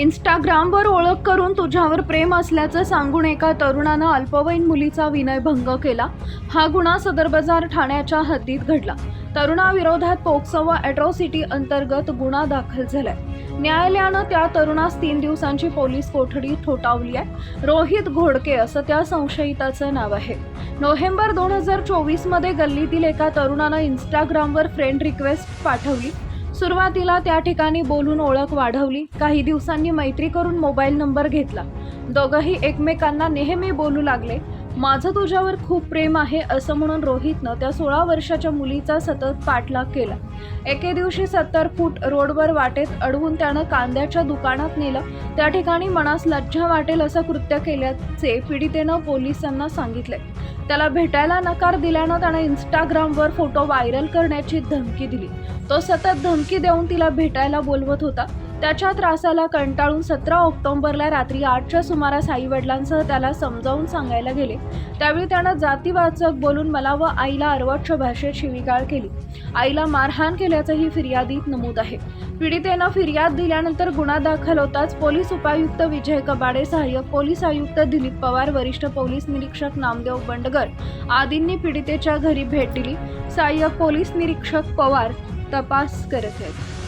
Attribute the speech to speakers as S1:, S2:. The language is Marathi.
S1: इंस्टाग्रामवर ओळख करून तुझ्यावर प्रेम असल्याचं सांगून एका तरुणानं अल्पवयीन मुलीचा विनयभंग केला. हा गुन्हा सदर बाजार ठाण्याच्या हद्दीत घडला. तरुणाविरोधात पोक्सो व अॅट्रॉसिटी अंतर्गत गुन्हा दाखल झालाय. न्यायालयानं त्या तरुणास तीन दिवसांची पोलीस कोठडी ठोठावली आहे. रोहित घोडके असं त्या संशयिताचं नाव आहे. नोव्हेंबर दोन हजार चोवीसमध्ये गल्लीतील एका तरुणानं इंस्टाग्रामवर फ्रेंड रिक्वेस्ट पाठवली. सुरुवातीला त्या ठिकाणी बोलून ओळख वाढवली. काही दिवसांनी मैत्री करून मोबाईल नंबर घेतला. दोघंही एकमेकांना नेहमी बोलू लागले. माझं तुझ्यावर खूप प्रेम आहे असं म्हणून रोहितनं त्या सोळा वर्षाच्या मुलीचा सतत पाठलाग केला. एके दिवशी सत्तर फूट रोडवर वाटेत अडवून त्यानं कांद्याच्या दुकानात नेलं. त्या ठिकाणी मनास लज्जा वाटेल असं कृत्य केल्याचे पीडितेनं पोलिसांना सांगितले. त्याला भेटायला नकार दिल्यानं त्यानं इंस्टाग्रामवर फोटो व्हायरल करण्याची धमकी दिली. तो सतत धमकी देऊन तिला भेटायला बोलवत होता. त्याच्या त्रासाला कंटाळून सतरा ऑक्टोबरला रात्री आठच्या सुमारास आई वडिलांसह त्याला समजावून सांगायला गेले. त्यावेळी त्यानं जातीवाचक बोलून मला व आईला अर्वच्छ भाषेत शिवीगाळ केली. आईला मारहाण केल्याचंही फिर्यादीत नमूद आहे. पीडितेनं फिर्याद दिल्यानंतर गुन्हा दाखल होताच पोलीस उपायुक्त विजय कबाडे सहाय्यक पोलीस आयुक्त दिलीप पवार वरिष्ठ पोलीस निरीक्षक नामदेव बंडगर आदींनी पीडितेच्या घरी भेट दिली. सहाय्यक पोलीस निरीक्षक पवार तपास करत आहेत.